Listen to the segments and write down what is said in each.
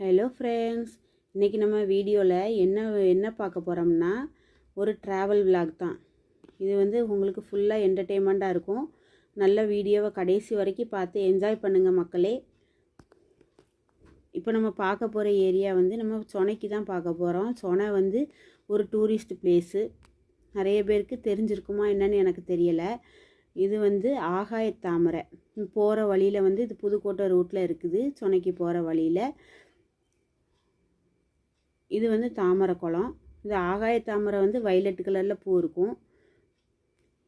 Hello friends இன்றைக்கி நம்ம வீடியோவில் என்ன என்ன பார்க்க போகிறோம்னா ஒரு ட்ராவல் vlog தான். இது வந்து உங்களுக்கு ஃபுல்லாக என்டர்டெயின்மெண்ட்டாக இருக்கும். நல்ல வீடியோவை கடைசி வரைக்கும் பார்த்து என்ஜாய் பண்ணுங்கள் மக்களே. இப்போ நம்ம பார்க்க போகிற ஏரியா வந்து நம்ம சொனைக்கு தான் பார்க்க போகிறோம் சொனை வந்து ஒரு டூரிஸ்ட் பிளேஸு நிறைய பேருக்கு தெரிஞ்சிருக்குமா என்னன்னு எனக்கு தெரியலை. இது வந்து ஆகாய தாமரை. போகிற வழியில் வந்து இது புதுக்கோட்டை ரூட்டில் இருக்குது. சொனைக்கு போகிற வழியில். இது வந்து தாமரை குளம். இது ஆகாய தாமரை வந்து வைலட் கலரில் பூ இருக்கும்.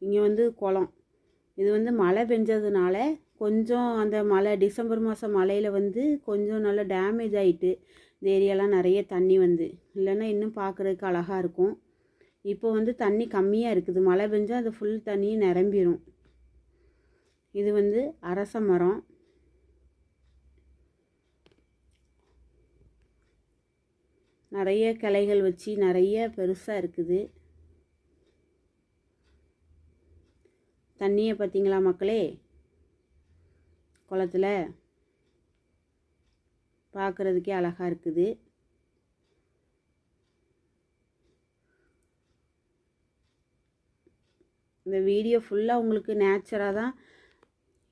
இங்கே வந்து குளம். இது வந்து மழை பெஞ்சதுனால கொஞ்சம் அந்த மழை டிசம்பர் மாதம் மழையில் வந்து கொஞ்சம் நல்லா டேமேஜ் ஆகிட்டு இந்த ஏரியாலாம் நிறைய தண்ணி வந்து. இல்லைன்னா இன்னும் பார்க்குறதுக்கு அழகாக இருக்கும். இப்போ வந்து தண்ணி கம்மியாக இருக்குது. மழை பெஞ்சால் அது ஃபுல் தண்ணியும் நிரம்பிடும் இது வந்து அரச மரம். நிறைய கிளைகள் வச்சு நிறைய பெருசாக இருக்குது. தண்ணியை பார்த்தீங்களா மக்களே? குளத்துல பார்க்குறதுக்கே அழகாக இருக்குது. இந்த வீடியோ ஃபுல்லாக உங்களுக்கு நேச்சராக தான்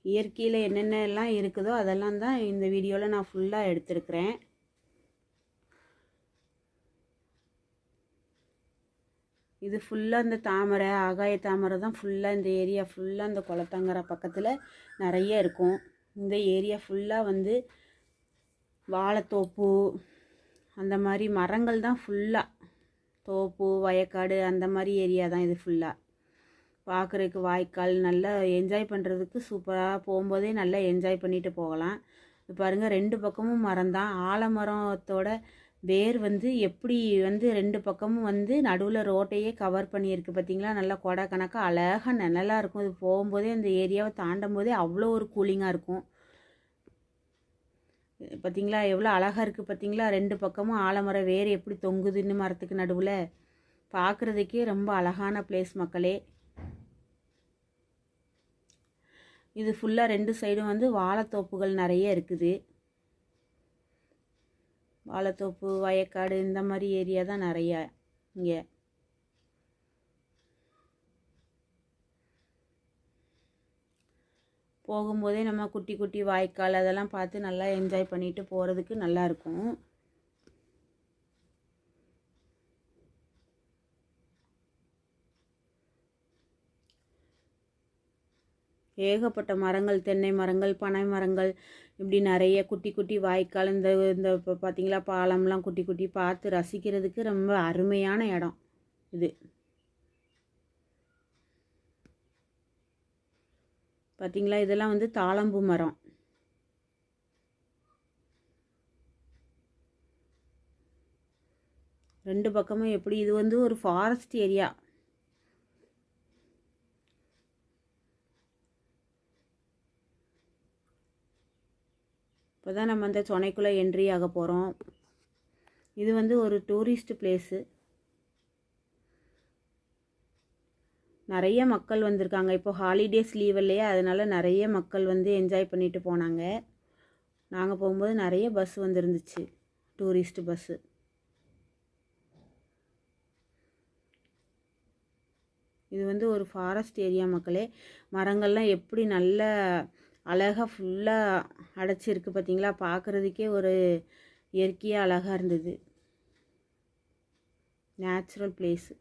இயற்கையில் என்னென்ன எல்லாம் இருக்குதோ அதெல்லாம் தான் இந்த வீடியோவில் நான் ஃபுல்லாக எடுத்திருக்கிறேன். இது ஃபுல்லாக இந்த தாமரை ஆகாய தாமரை தான் ஃபுல்லாக இந்த ஏரியா ஃபுல்லாக இந்த குளத்தங்கரை பக்கத்தில் நிறைய இருக்கும். இந்த ஏரியா ஃபுல்லாக வந்து வாழைத்தோப்பு அந்த மாதிரி மரங்கள் தான் ஃபுல்லாக தோப்பு வயக்காடு அந்த மாதிரி ஏரியா தான் இது ஃபுல்லாக பார்க்குறதுக்கு வாய்க்கால் நல்லா என்ஜாய் பண்ணுறதுக்கு சூப்பராக போகும்போதே நல்லா என்ஜாய் பண்ணிட்டு போகலாம். இது பாருங்கள் ரெண்டு பக்கமும் மரம் தான் ஆலமரத்தோட வேர் வந்து எப்படி வந்து ரெண்டு பக்கமும் வந்து நடுவில் ரோட்டையே கவர் பண்ணியிருக்கு பார்த்தீங்களா நல்லா கொடை கணக்காக அழகாக நிழலாக இருக்கும். இது போகும்போதே அந்த ஏரியாவை தாண்டும் போதே அவ்வளோ ஒரு கூலிங்காக இருக்கும். பார்த்தீங்களா எவ்வளோ அழகாக இருக்குது பார்த்தீங்களா ரெண்டு பக்கமும் ஆலமரம் வேர் எப்படி தொங்குதுன்னு மரத்துக்கு நடுவில். பார்க்குறதுக்கே ரொம்ப அழகான பிளேஸ் மக்களே. இது ஃபுல்லாக ரெண்டு சைடும் வந்து வாழைத்தோப்புகள் நிறைய இருக்குது. வாழைத்தோப்பு வயக்காடு இந்த மாதிரி ஏரியா தான் நிறையா இங்கே. போகும்போதே நம்ம குட்டி குட்டி வாய்க்கால் அதெல்லாம் பார்த்து நல்லா என்ஜாய் பண்ணிட்டு போகிறதுக்கு நல்லா இருக்கும். ஏகப்பட்ட மரங்கள் தென்னை மரங்கள் பனை மரங்கள் இப்படி நிறைய குட்டி குட்டி வாய்க்கால் இந்த இந்த இப்போ பார்த்தீங்களா பாலம்லாம் குட்டி குட்டி பார்த்து ரசிக்கிறதுக்கு ரொம்ப அருமையான இடம் இது. பார்த்தீங்களா இதெல்லாம் வந்து தாளம்பு மரம். ரெண்டு பக்கமும் எப்படி இது வந்து ஒரு ஃபாரஸ்ட் ஏரியா இப்போ தான் நம்ம அந்த சொனைக்குள்ளே என்ட்ரி ஆக போகிறோம் இது வந்து ஒரு டூரிஸ்ட் பிளேஸு நிறைய மக்கள் வந்திருக்காங்க. இப்போ ஹாலிடேஸ் லீவ் இல்லையா? அதனால் நிறைய மக்கள் வந்து என்ஜாய் பண்ணிட்டு போனாங்க. நாங்கள் போகும்போது நிறைய பஸ் வந்துருந்துச்சு. டூரிஸ்ட் பஸ்ஸு இது வந்து ஒரு ஃபாரஸ்ட் ஏரியா மக்களே. மரங்கள்லாம் எப்படி நல்ல அழகாக ஃபுல்லாக அடைச்சிருக்கு பார்த்தீங்களா பார்க்குறதுக்கே ஒரு இயற்கையாக அழகாக இருந்தது. நேச்சுரல் பிளேஸு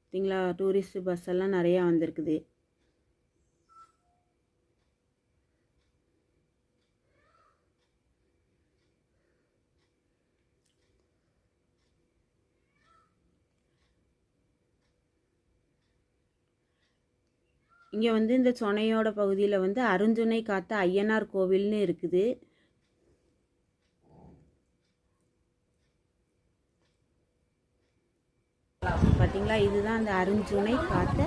பார்த்தீங்களா டூரிஸ்ட் பஸ் எல்லாம் நிறையா வந்திருக்குது. இங்கே வந்து இந்த சொனையோட பகுதியில் வந்து அருஞ்சுனை காத்த ஐயனார் கோவில்னு இருக்குது. பார்த்தீங்களா இதுதான் அந்த அருஞ்சுனை காத்த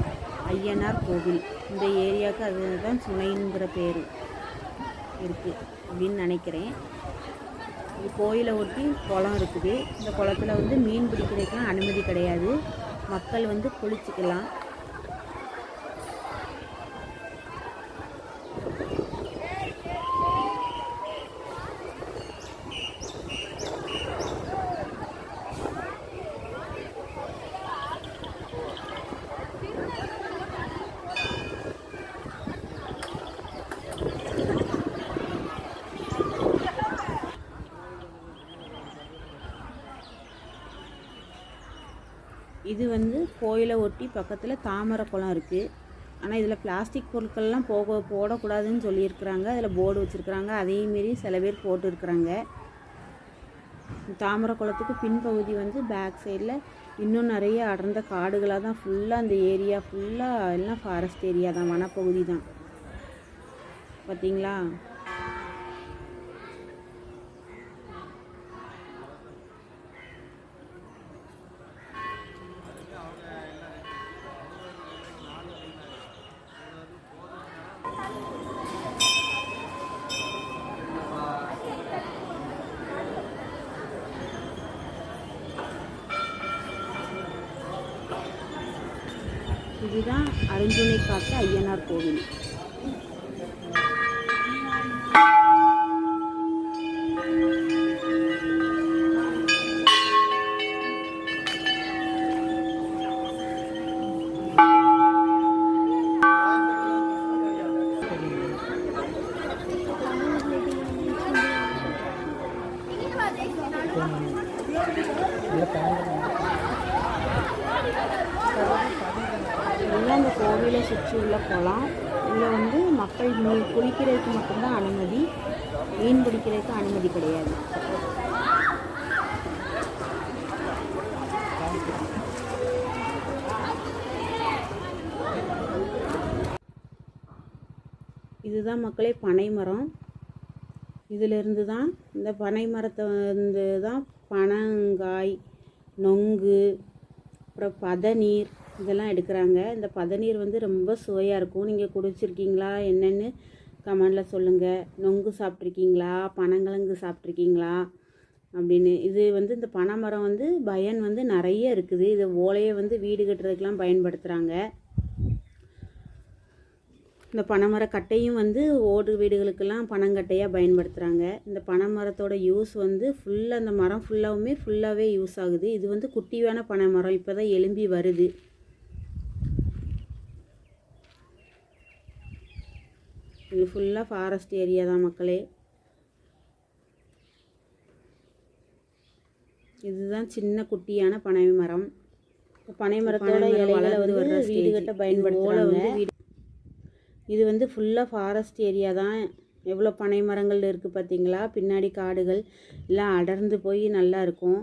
ஐயனார் கோவில். இந்த ஏரியாவுக்கு அதுதான் சுனைங்கிற பேர் இருக்குது அப்படின்னு நினைக்கிறேன். இது கோயிலை ஒட்டி குளம் இருக்குது. இந்த குளத்தில் வந்து மீன் பிடிக்கிறதுக்கெலாம் அனுமதி கிடையாது. மக்கள் வந்து குளிச்சுக்கலாம். இது வந்து கோயிலை ஒட்டி பக்கத்தில் தாமரை குளம் இருக்குது ஆனால் இதில் பிளாஸ்டிக் பொருட்கள்லாம் போக போடக்கூடாதுன்னு சொல்லியிருக்கிறாங்க. அதில் போர்டு வச்சுருக்குறாங்க. அதையும் மீறி சில பேர் போட்டுருக்குறாங்க. தாமரை குளத்துக்கு பின்பகுதி வந்து பேக் சைடில் இன்னும் நிறைய அடர்ந்த காடுகளாக தான் ஃபுல்லாக அந்த ஏரியா ஃபுல்லாக எல்லாம் ஃபாரஸ்ட் ஏரியா தான் வனப்பகுதி தான். பார்த்தீங்களா இதுதான் அருஞ்சுனை காத்த ஐயனார் கோவில். இதெல்லாம் கீழே சுற்றி உள்ள போகலாம். இதில் வந்து மக்கள் மீன் குளிக்கிறதுக்கு மட்டும்தான் அனுமதி. மீன் பிடிக்கிறதுக்கு அனுமதி கிடையாது. இதுதான் மக்களே பனை மரம் இதிலிருந்து தான் இந்த பனை மரத்தை வந்து தான் பனங்காய் நொங்கு அப்புறம் பதநீர் இதெல்லாம் எடுக்கிறாங்க. இந்த பதநீர் வந்து ரொம்ப சுவையாக இருக்கும். நீங்கள் குடிச்சிருக்கீங்களா? என்னென்னு கமெண்டில் சொல்லுங்கள் நொங்கு சாப்பிட்ருக்கீங்களா பனங்கிழங்கு சாப்பிட்ருக்கீங்களா அப்படின்னு. இது வந்து இந்த பனைமரம் வந்து பயன் வந்து நிறைய இருக்குது. இது ஓலையை வந்து வீடு கட்டுறதுக்கெலாம் பயன்படுத்துகிறாங்க இந்த பனைமர கட்டையும் வந்து ஓடு வீடுகளுக்கெல்லாம் பனங்கட்டையாக பயன்படுத்துகிறாங்க இந்த பனைமரத்தோட யூஸ் வந்து ஃபுல்லாக அந்த மரம் ஃபுல்லாகவுமே ஃபுல்லாகவே யூஸ் ஆகுது. இது வந்து குட்டியான பனைமரம். இப்போ தான் எலும்பி வருது. இது ஃபுல்லாக ஃபாரஸ்ட் ஏரியா தான் மக்களே. இதுதான் சின்ன குட்டியான பனை மரம் பனை மரத்தோட இலைகளை வந்து வீடு கட்ட பயன்படுத்துகிறாங்க இது வந்து ஃபுல்லாக ஃபாரஸ்ட் ஏரியா தான். எவ்வளோ பனை மரங்கள் இருக்குது பார்த்தீங்களா? பின்னாடி காடுகள் எல்லாம் அடர்ந்து போய் நல்லா இருக்கும்.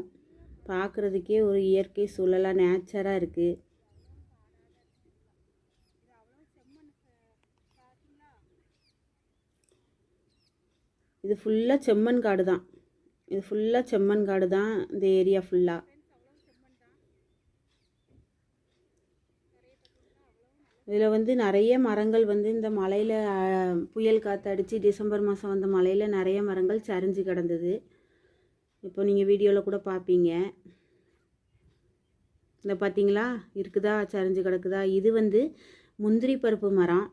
பார்க்குறதுக்கே ஒரு இயற்கை சூழலாக நேச்சராக இருக்குது இது ஃபுல்லாக செம்மண் காடு தான். இது ஃபுல்லாக செம்மண் காடு தான் இந்த ஏரியா ஃபுல்லாக இதில் வந்து நிறைய மரங்கள் வந்து இந்த மலையில் புயல் காற்று அடித்து டிசம்பர் மாதம் வந்த மலையில் நிறைய மரங்கள் சரிஞ்சு கிடந்தது. இப்போ நீங்கள் வீடியோவில் கூட பார்ப்பீங்க இந்த பார்த்தீங்களா இருக்குதா? சரிஞ்சு கிடக்குதா? இது வந்து முந்திரி பருப்பு மரம்.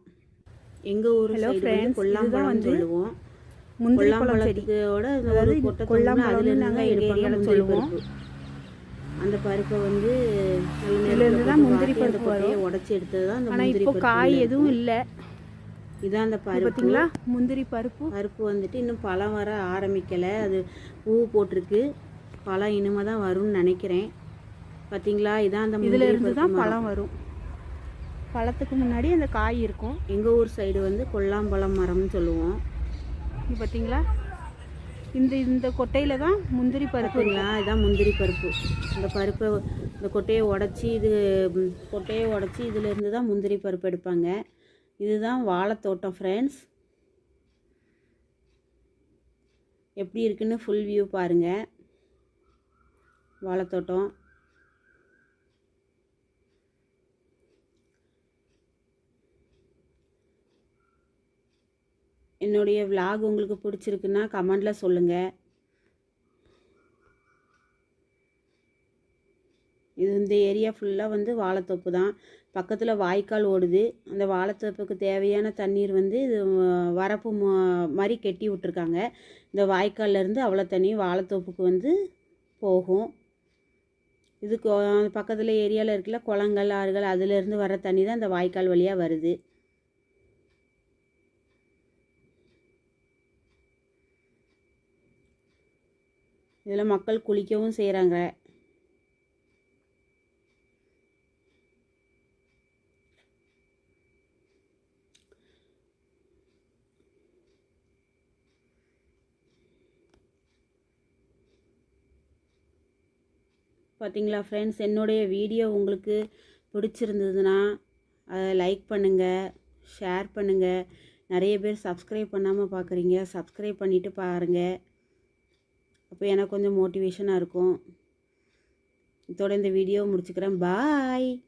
எங்கள் ஊர் Hello சைடு friends, வந்து கொல்லாம்பழம் சொல்லுவோம். முந்திரி பழம் செடி. கொல்லாம்பழத்தோட இந்த ஒரு அதாவது கொல்லாம்பழம்னு அதுல இருந்து நாங்க தான் எங்க எடுப்பாங்க ஏரியால முந்திரி சொல்லுவோம். அந்த பருப்பை வந்து நல்ல இதுல நேரத்துல இருந்து தான் முந்திரி பருப்பு வரும். உடச்சி எடுத்தது தான் அந்த இப்போ காய் எதுவும். இல்லை. இதான் அந்த பருப்பு. பார்த்தீங்களா? முந்திரி பருப்பு. பருப்பு வந்துட்டு இன்னும் பழம் வர ஆரம்பிக்கலை. அது பூ போட்டிருக்கு. பழம் இனிமே தான் வரும்னு நினைக்கிறேன். பார்த்தீங்களா? இதான் அந்த இதுல இருந்து தான். பழம் வரும். பழத்துக்கு முன்னாடி அந்த காய் இருக்கும். எங்கள் ஊர் சைடு வந்து கொல்லாம்பழம் மரம்னு சொல்லுவோம். இது பார்த்தீங்களா இந்த இந்த கொட்டையில் தான் முந்திரி பருப்பு இதுதான் இதான் முந்திரி பருப்பு. இந்த பருப்பை இந்த கொட்டையை உடச்சி இது கொட்டையை உடச்சி இதிலேருந்து தான் முந்திரி பருப்பு எடுப்பாங்க. இதுதான் வாழைத்தோட்டம் ஃப்ரெண்ட்ஸ் எப்படி இருக்குன்னு ஃபுல் வியூ பாருங்கள் வாழைத்தோட்டம். என்னுடைய விலாக் உங்களுக்கு பிடிச்சிருக்குன்னா கமெண்டில் சொல்லுங்கள் இது இந்த ஏரியா ஃபுல்லாக வந்து வாழைத்தோப்பு தான். பக்கத்தில் வாய்க்கால் ஓடுது. அந்த வாழைத்தோப்புக்கு தேவையான தண்ணீர் வந்து இது வரப்பு மாதிரி கெட்டி விட்ருக்காங்க இந்த வாய்க்கால்லேருந்து அவ்வளோ தண்ணி வாழைத்தோப்புக்கு வந்து போகும். இது பக்கத்தில் ஏரியாவில் இருக்கல குளங்கள் ஆறுகள் அதுலேருந்து வர தண்ணி தான் இந்த வாய்க்கால் வழியாக வருது. இதில் மக்கள் குளிக்கவும் செய்கிறாங்க. பார்த்தீங்களா ஃப்ரெண்ட்ஸ் என்னுடைய வீடியோ உங்களுக்கு பிடிச்சிருந்ததுன்னா அதை லைக் பண்ணுங்கள் ஷேர் பண்ணுங்கள் நிறைய பேர் சப்ஸ்கிரைப் பண்ணாமல் பார்க்குறீங்க. சப்ஸ்கிரைப் பண்ணிவிட்டு பாருங்கள் அப்போ எனக்கு கொஞ்சம் மோட்டிவேஷனாக இருக்கும். இதோட இந்த வீடியோ முடிச்சுக்கிறேன். பாய்